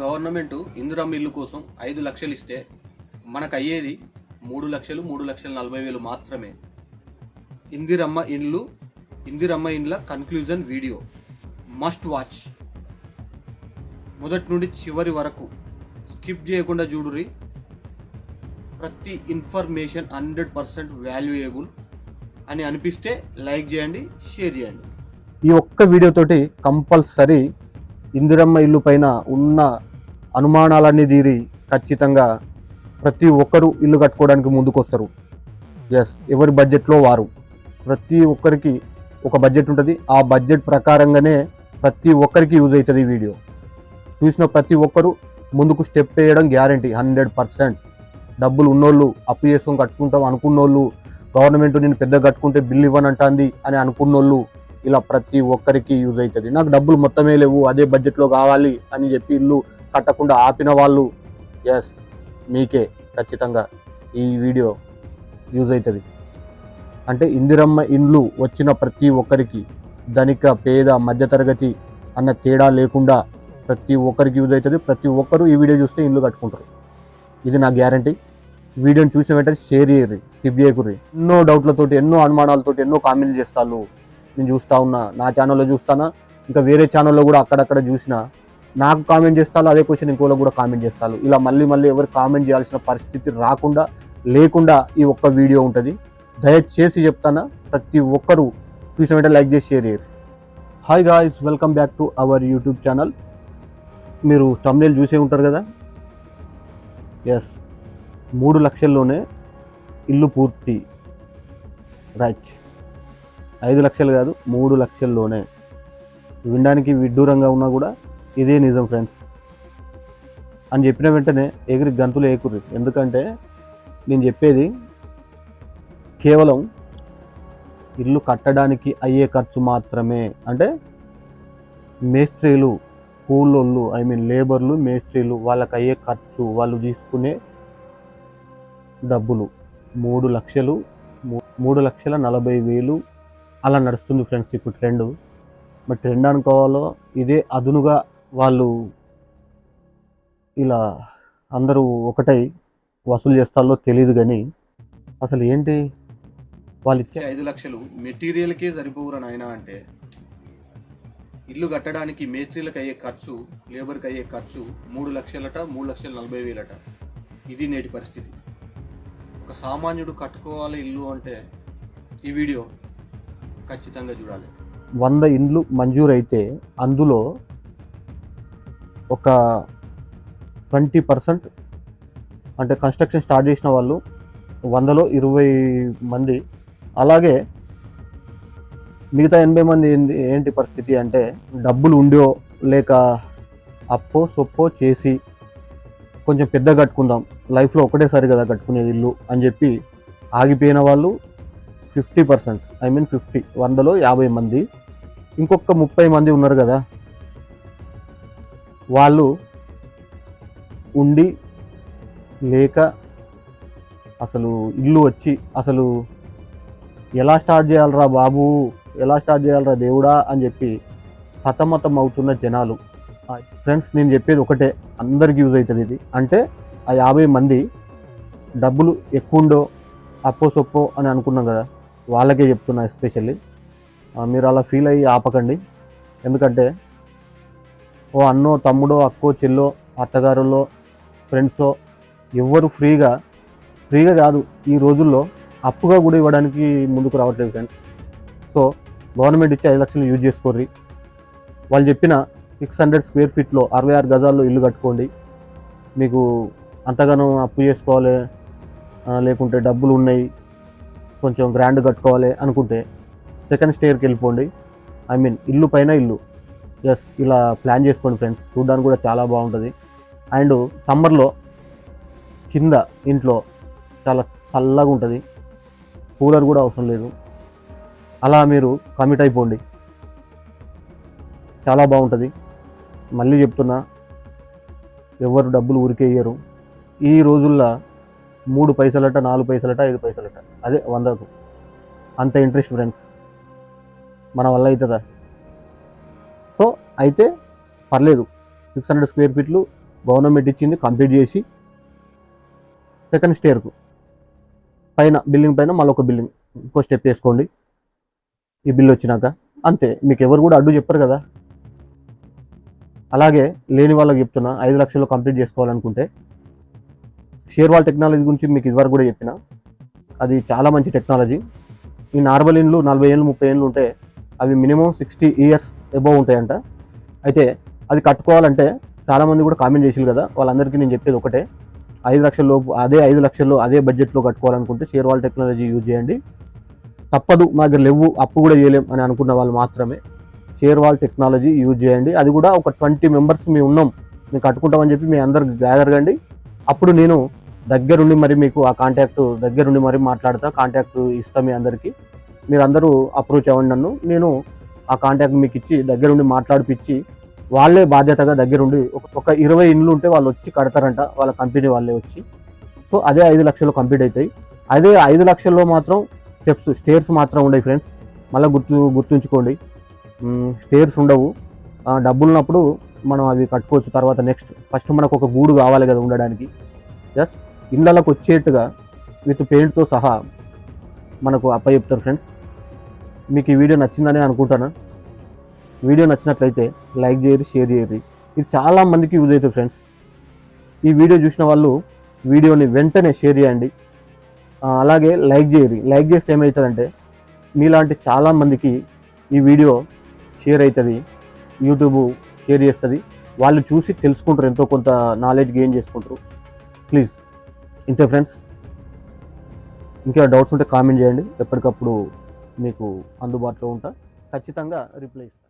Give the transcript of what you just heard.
Government Indiramma ఇల్లు కోసం ఐదు లక్షలు ఇస్తే మనకు అయ్యేది మూడు లక్షలు మూడు లక్షల నలభై వేలు మాత్రమే. ఇందిరమ్మ ఇండ్లు ఇందిరమ్మ ఇండ్ల కన్క్లూజన్ వీడియో మస్ట్ వాచ్ మొదటి నుండి చివరి వరకు స్కిప్ చేయకుండా చూడురి ప్రతి ఇన్ఫర్మేషన్ హండ్రెడ్ పర్సెంట్ వాల్యుయేబుల్ అని అనిపిస్తే లైక్ చేయండి షేర్ చేయండి. ఈ ఒక్క వీడియోతోటి కంపల్సరీ ఇందిరమ్మ ఇల్లు పైన ఉన్న అనుమానాలన్నీ తీరి ఖచ్చితంగా ప్రతి ఒక్కరు ఇల్లు కట్టుకోవడానికి ముందుకొస్తారు. ఎస్ ఎవరి బడ్జెట్లో వారు. ప్రతి ఒక్కరికి ఒక బడ్జెట్ ఉంటుంది. ఆ బడ్జెట్ ప్రకారంగానే ప్రతి ఒక్కరికి యూజ్ అవుతుంది ఈ వీడియో. చూసిన ప్రతి ఒక్కరు ముందుకు స్టెప్ వేయడం గ్యారంటీ హండ్రెడ్ పర్సెంట్. డబ్బులు ఉన్నోళ్ళు అప్పు చేసుకొని కట్టుకుంటాం అనుకున్నోళ్ళు గవర్నమెంట్ నేను పెద్ద కట్టుకుంటే బిల్లు ఇవ్వనంటుంది అని అనుకున్నోళ్ళు ఇలా ప్రతి ఒక్కరికి యూజ్ అవుతుంది నాకు డబ్బులు మొత్తమే లేవు అదే బడ్జెట్లో కావాలి అని చెప్పి ఇల్లు కట్టకుండా ఆపిన వాళ్ళు ఎస్ మీకే ఖచ్చితంగా ఈ వీడియో యూజ్ అవుతుంది అంటే ఇందిరమ్మ ఇండ్లు వచ్చిన ప్రతి ఒక్కరికి ధనిక పేద మధ్యతరగతి అన్న తేడా లేకుండా ప్రతి ఒక్కరికి యూజ్ అవుతుంది ప్రతి ఒక్కరు ఈ వీడియో చూస్తే ఇల్లు కట్టుకుంటారు. ఇది నా గ్యారంటీ వీడియోని చూసిన వెంటనే షేర్ చేయరు స్కిప్ చేయకుర్రి. ఎన్నో డౌట్లతోటి ఎన్నో అనుమానాలతోటి ఎన్నో కామెంట్లు చేస్తారు. నేను చూస్తా ఉన్నా నా ఛానల్లో చూస్తానా ఇంకా వేరే ఛానల్లో కూడా అక్కడక్కడ చూసిన నాకు కామెంట్ చేస్తాను అదే క్వశ్చన్ ఇంకోలో కూడా కామెంట్ చేస్తాను ఇలా మళ్ళీ మళ్ళీ ఎవరు కామెంట్ చేయాల్సిన పరిస్థితి రాకుండా లేకుండా ఈ ఒక్క వీడియో ఉంటుంది. దయచేసి చెప్తానా ప్రతి ఒక్కరూ చూసిన వెంటనే లైక్ చేసి షేర్ చేయరు hi guys welcome back to our YouTube channel మీరు తమిళ చూసే ఉంటారు కదా? ఎస్ మూడు లక్షల్లోనే ఇల్లు పూర్తి. రైట్ ఐదు లక్షలు కాదు మూడు లక్షల్లోనే. వినడానికి విడ్డూరంగా ఉన్నా కూడా ఇదే నిజం ఫ్రెండ్స్. అని చెప్పిన వెంటనే ఎగిరి గంతులు ఏకుర్రి. ఎందుకంటే నేను చెప్పేది కేవలం ఇల్లు కట్టడానికి అయ్యే ఖర్చు మాత్రమే. అంటే మేస్త్రీలు కూలోళ్ళు ఐ మీన్ లేబర్లు మేస్త్రీలు వాళ్ళకి అయ్యే ఖర్చు వాళ్ళు తీసుకునే డబ్బులు మూడు లక్షలు మూ- మూడు లక్షల నలభై వేలు అలా నడుస్తుంది ఫ్రెండ్స్ ఇప్పుడు ట్రెండ్. మరి ట్రెండ్ అనుకోవాలో ఇదే అదునుగా వాళ్ళు ఇలా అందరూ ఒకటై వసూలు చేస్తారో తెలియదు కానీ అసలు ఏంటి? వాళ్ళు ఇచ్చే ఐదు లక్షలు మెటీరియల్కే సరిపోవురా నాయన అంటే. ఇల్లు కట్టడానికి మేస్త్రీలకు అయ్యే ఖర్చు లేబర్కి అయ్యే ఖర్చు మూడు లక్షలట మూడు లక్షల నలభై వేలట. ఇది నేటి పరిస్థితి. ఒక సామాన్యుడు కట్టుకోవాలి ఇల్లు అంటే ఈ వీడియో ఖచ్చితంగా చూడాలి. వంద ఇండ్లు మంజూరైతే అందులో ఒక ట్వంటీ పర్సెంట్ అంటే కన్స్ట్రక్షన్ స్టార్ట్ చేసిన వాళ్ళు వందలో ఇరవై మంది. అలాగే మిగతా ఎనభై మంది ఏంటి ఏంటి పరిస్థితి అంటే డబ్బులు ఉండో లేక అప్పో సొప్పో చేసి కొంచెం పెద్ద కట్టుకుందాం లైఫ్లో ఒకటేసారి కదా కట్టుకునేది ఇల్లు అని చెప్పి ఆగిపోయిన వాళ్ళు fifty percent. I mean fifty. వందలో యాభై మంది. ఇంకొక ముప్పై మంది ఉన్నారు కదా. వాళ్ళు ఉండి లేక అసలు ఇల్లు వచ్చి అసలు ఎలా స్టార్ట్ చేయాలరా బాబు? ఎలా స్టార్ట్ చేయాలరా దేవుడా? అని చెప్పి హతమతం అవుతున్న జనాలు. ఫ్రెండ్స్ నేను చెప్పేది ఒకటే. అందరికి యూజ్ అవుతుంది ఇది. అంటే ఆ యాభై మంది డబ్బులు ఎక్కువ ఉండో అప్పో సొప్పో అని అనుకున్నాం కదా. వాళ్ళకే చెప్తున్నా ఎస్పెషల్లీ. మీరు అలా ఫీల్ అయ్యి ఆపకండి. ఎందుకంటే ఓ అన్నో తమ్ముడో అక్కో చెల్లో అత్తగారులో ఫ్రెండ్సో ఎవ్వరు ఫ్రీగా ఫ్రీగా కాదు ఈ రోజుల్లో అప్పుగా కూడా ఇవ్వడానికి ముందుకు రావట్లేదు ఫ్రెండ్స్. సో గవర్నమెంట్ ఇచ్చే ఐదు లక్షలు యూజ్ చేసుకోర్రి. వాళ్ళు చెప్పిన సిక్స్ హండ్రెడ్ స్క్వేర్ ఫీట్లో అరవై ఆరు గజాల్లో ఇల్లు కట్టుకోండి. మీకు అంతగానో అప్పు చేసుకోవాలి. లేకుంటే డబ్బులు ఉన్నాయి. కొంచెం గ్రాండ్ కట్టుకోవాలి అనుకుంటే సెకండ్ స్టేర్కి వెళ్ళిపోండి. ఐ మీన్ ఇల్లు పైన ఇల్లు. ఎస్ ఇలా ప్లాన్ చేసుకోండి ఫ్రెండ్స్ చూడడానికి కూడా చాలా బాగుంటుంది. అండ్ సమ్మర్లో కింద ఇంట్లో చాలా చల్లగా ఉంటుంది. కూలర్ కూడా అవసరం లేదు. అలా మీరు కమిట్ అయిపోండి. చాలా బాగుంటుంది. మళ్ళీ చెప్తున్నా ఎవరు డబ్బులు ఊరికే ఇయ్యరు ఈ రోజుల్లో మూడు పైసలట నాలుగు పైసలట ఐదు పైసలట. అదే వందకు. అంత ఇంట్రెస్ట్ ఫ్రెండ్స్ మన వల్ల అవుతుందా సో అయితే పర్లేదు. సిక్స్ హండ్రెడ్ స్క్వేర్ ఫీట్లు గవర్నమెంట్ ఇచ్చింది కంప్లీట్ చేసి సెకండ్ స్టేర్కు పైన బిల్డింగ్ పైన మళ్ళీ ఒక బిల్డింగ్ ఇంకో స్టెప్ వేసుకోండి ఈ బిల్ వచ్చినాక. అంతే. మీకు ఎవరు కూడా అడ్డు చెప్పరు కదా. అలాగే లేని వాళ్ళకి చెప్తున్నా ఐదు లక్షలు కంప్లీట్ చేసుకోవాలనుకుంటే. షేర్ వాల్ టెక్నాలజీ గురించి మీకు ఇదివరకు కూడా చెప్పిన. అది చాలా మంచి టెక్నాలజీ. ఈ నార్మల్ ఇండ్లు నలభై ఏళ్ళు ముప్పై ఏళ్ళు ఉంటే అవి మినిమం సిక్స్టీ ఇయర్స్ అబోవ్ ఉంటాయంట. అయితే అది కట్టుకోవాలంటే చాలామంది కూడా కామెంట్ చేసారు కదా వాళ్ళందరికీ నేను చెప్పేది ఒకటే. ఐదు లక్షల లోపు అదే ఐదు లక్షల్లో అదే బడ్జెట్లో కట్టుకోవాలనుకుంటే షేర్ వాల్ టెక్నాలజీ యూజ్ చేయండి. తప్పదు మా దగ్గర లేవు అప్పు కూడా చేయలేం అని అనుకున్న వాళ్ళు మాత్రమే షేర్ వాల్ టెక్నాలజీ యూజ్ చేయండి. అది కూడా ఒక ట్వంటీ మెంబర్స్ మేము ఉన్నాం మేము కట్టుకుంటామని చెప్పి మీ అందరికి గ్యాదర్ కండి. అప్పుడు నేను దగ్గరుండి మరి మీకు ఆ కాంటాక్ట్ దగ్గరుండి మరి మాట్లాడతా కాంటాక్ట్ ఇస్తా మీ అందరికీ. మీరు అందరూ అప్రోచ్ అవ్వండి నన్ను. నేను ఆ కాంటాక్ట్ మీకు ఇచ్చి దగ్గరుండి మాట్లాడిపిచ్చి వాళ్ళే బాధ్యతగా దగ్గరుండి ఒక ఒక ఇరవై ఇండ్లు ఉంటే వాళ్ళు వచ్చి కడతారంట వాళ్ళ కంపెనీ వాళ్ళే వచ్చి. సో అదే ఐదు లక్షలు కంప్లీట్ అవుతాయి అదే ఐదు లక్షల్లో మాత్రం స్టెప్స్ స్టేర్స్ మాత్రం ఉండవు ఫ్రెండ్స్ మళ్ళీ గుర్తు గుర్తుంచుకోండి. స్టేర్స్ ఉండవు. డబ్బులు ఉన్నప్పుడు మనం అవి కట్టుకోవచ్చు. తర్వాత నెక్స్ట్ ఫస్ట్ మనకు ఒక గూడు కావాలి కదా ఉండడానికి. జస్ట్ ఇళ్ళకు వచ్చేట్టుగా విత్ పెయింట్తో సహా మనకు అప్ప చెప్తారు ఫ్రెండ్స్. మీకు ఈ వీడియో నచ్చిందని అనుకుంటాను వీడియో నచ్చినట్లయితే లైక్ చేయరు షేర్ చేయరు ఇది చాలామందికి యూజ్ అవుతుంది ఫ్రెండ్స్. ఈ వీడియో చూసిన వాళ్ళు వీడియోని వెంటనే షేర్ చేయండి. అలాగే లైక్ చేయరు లైక్ చేస్తే ఏమవుతుందంటే మీలాంటి చాలామందికి ఈ వీడియో షేర్ అవుతుంది యూట్యూబ్ షేర్ చేస్తుంది. వాళ్ళు చూసి తెలుసుకుంటారు ఎంతో కొంత నాలెడ్జ్ గెయిన్ చేసుకుంటారు. ప్లీజ్. ఇంతే ఫ్రెండ్స్. ఇంకా డౌట్స్ ఉంటే కామెంట్ చేయండి. ఎప్పటికప్పుడు మీకు అందుబాటులో ఉంటా. ఖచ్చితంగా రిప్లై ఇస్తాను